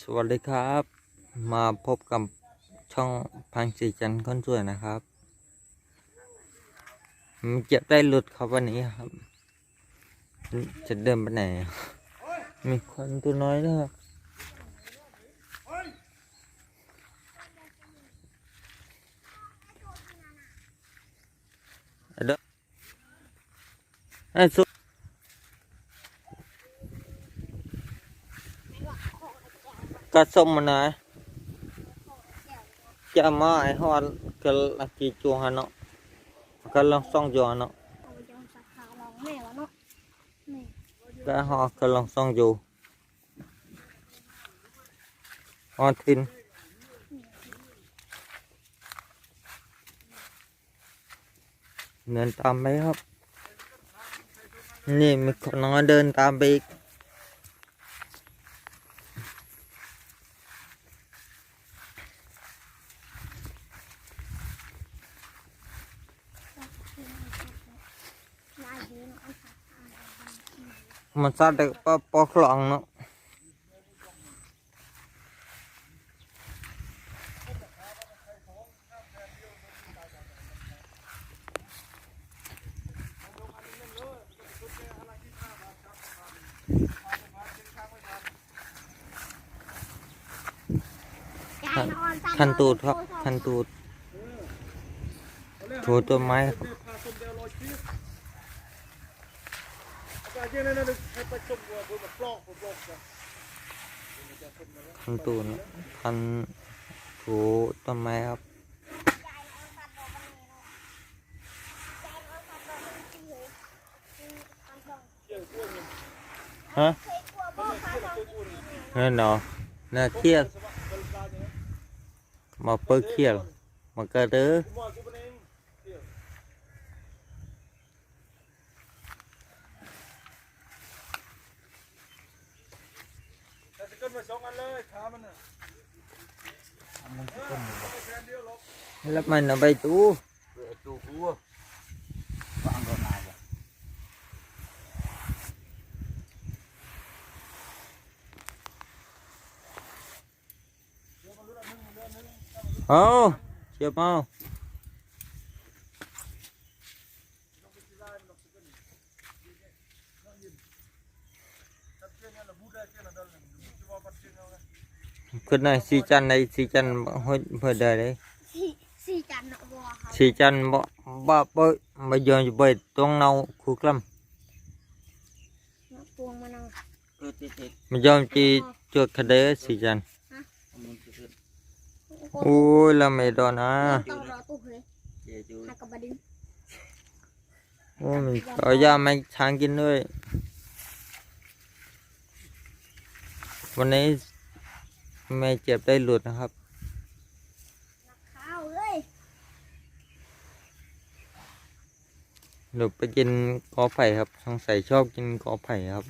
สวัสดีครับ มาพบกับช่องพังสีจันทร์คนสวยนะครับมันเจ็บได้หลุดครับวันนี้ครับ จะเดินไปไหน มีคนตัวน้อยนะครับไอ้เด้อไอ้สุ กระสมมันนะจะมาไอ้ฮอนก็ลักจีจัวหันเนาะก็ลองส่องจัวหันเนาะเอแม่วะเนะก็ฮอก็ลองส่องอยู่ฮอทินเดินตามไปครับ นี่มีคนน้อยเดินตามไปอีก นายดีเนาะเอาสาขาลอง มันสัตว์แต่ปอปอคลองเนาะยายนอนตามคันตูดครับคันตูดถูต้นไม้ครับ คันตูดคันถูต้นไม้ครับฮะนั่นเนาะน่าเครียดมาเปิดเครียดมาเกิดเด้อ Kasi kan may song ala, kama na. แล้วมันเอาไปตู้ Tu ku. Ba ang ko na ba. เอาเชียบเอา ขึ้นหน่อยสีจันทร์ในสีจันทร์เฮ้ยเพื่อได้เลยสี่สี่จันทร์เนาะบัวครับสีจันทร์บ่บ่บ่บ่ยอมจะไปตรงเนาคู่กล้เนาะปวงมันเอาำไม่ยอมจีจวดคดีสีจันทร์โอ้ยละไม่โดนนะต้องรอตู้เฮ้ยหักกับบดินโอ้ยมันเอายาไม่ช้างกินด้วย วันนี้แม่เจ็บได้หลุดนะครับข้าวเลยหลุดไปกินกอไผ่ครับ สงสัยชอบกินกอไผ่ครับ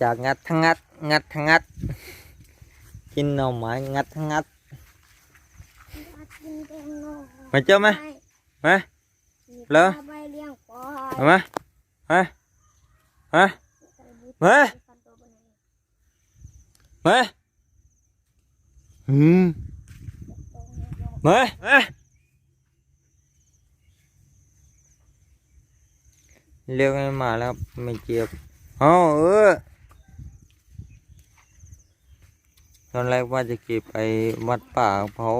อยากงัดทั้งงัด งัดทั้งงัด กินหน่อไม้งัดทั้งงัด มากินแกงนอมาเจอไหมมาเหรอไปเลี้ยงปอเอามามามา มามาอืมมามาเรียกให้มาแล้วครับไม่เจ็บเอาเออตอนแรกว่าจะเก็บไปวัดป่าเขา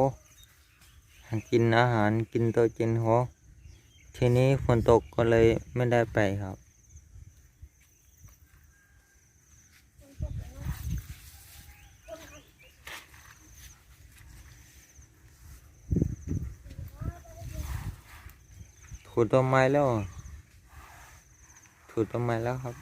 กินอาหารกินโตัวจินหัวทีนี้ฝนตกก็เลยไม่ได้ไปครับ ถูต้นไม้แล้ว ถูต้นไม้แล้วครับ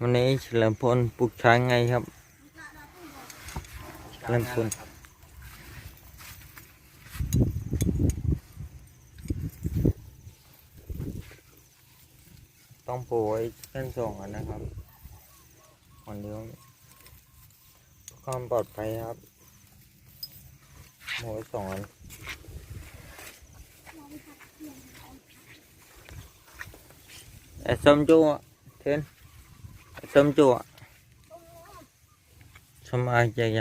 วันนี้เฉลิมพลปลูกช้างไงครับเฉลิมพลต้องปลูกไว้เส้นสองนะครับ วันเดียวความปลอดภัยครับหมูสอนเอาไอ้ส้มจุอะเทนไอ้ส้มจุอะส้มอะไรอย่าง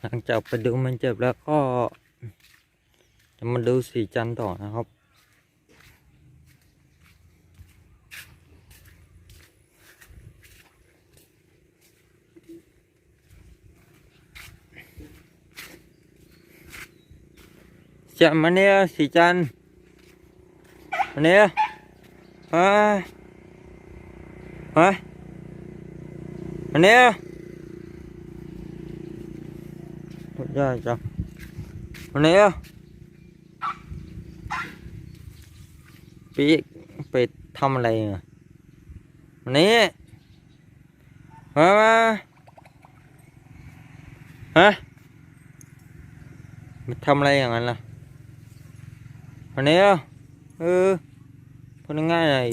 หลังจากไปดูมันเจ็บแล้วก็จะมาดูสีจันต่อนะครับ จะมาเนี่ยสีจันมาเนี่ยฮะฮะมาเนี่ยหมดยากจังมาเนี่ยปีไปทำอะไรเนี่ยมาเนี่ยฮะฮะทำอะไรอย่างนั้นล่ะ วันนี้เออพูดง่ายๆหน่อย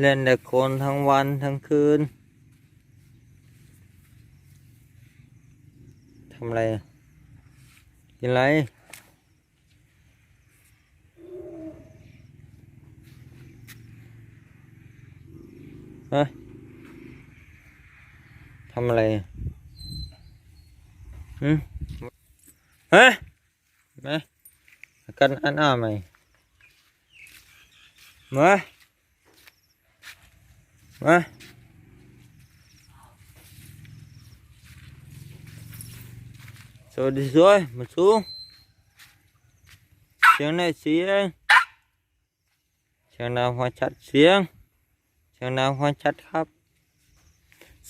เล่นแต่คนทั้งวันทั้งคืนทำอะไร กินอะไร ฮะ ทำอะไรอะหืมฮะมากันอันอ้าไหมมามา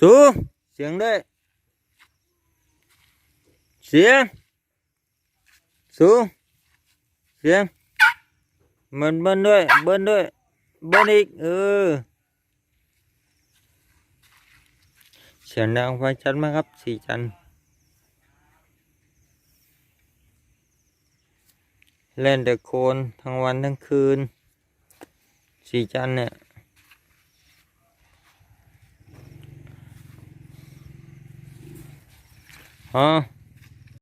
rồi เสียงด้วย เสียง สูง เสียง มันเบิ้ลด้วย เบิ้ลด้วย เบิ้ลอีก เออ เสียงดังไฟชัดมากครับ สี่จันเล่นแต่โคนทั้งวันทั้งคืน สี่จันเนี่ย ฮะ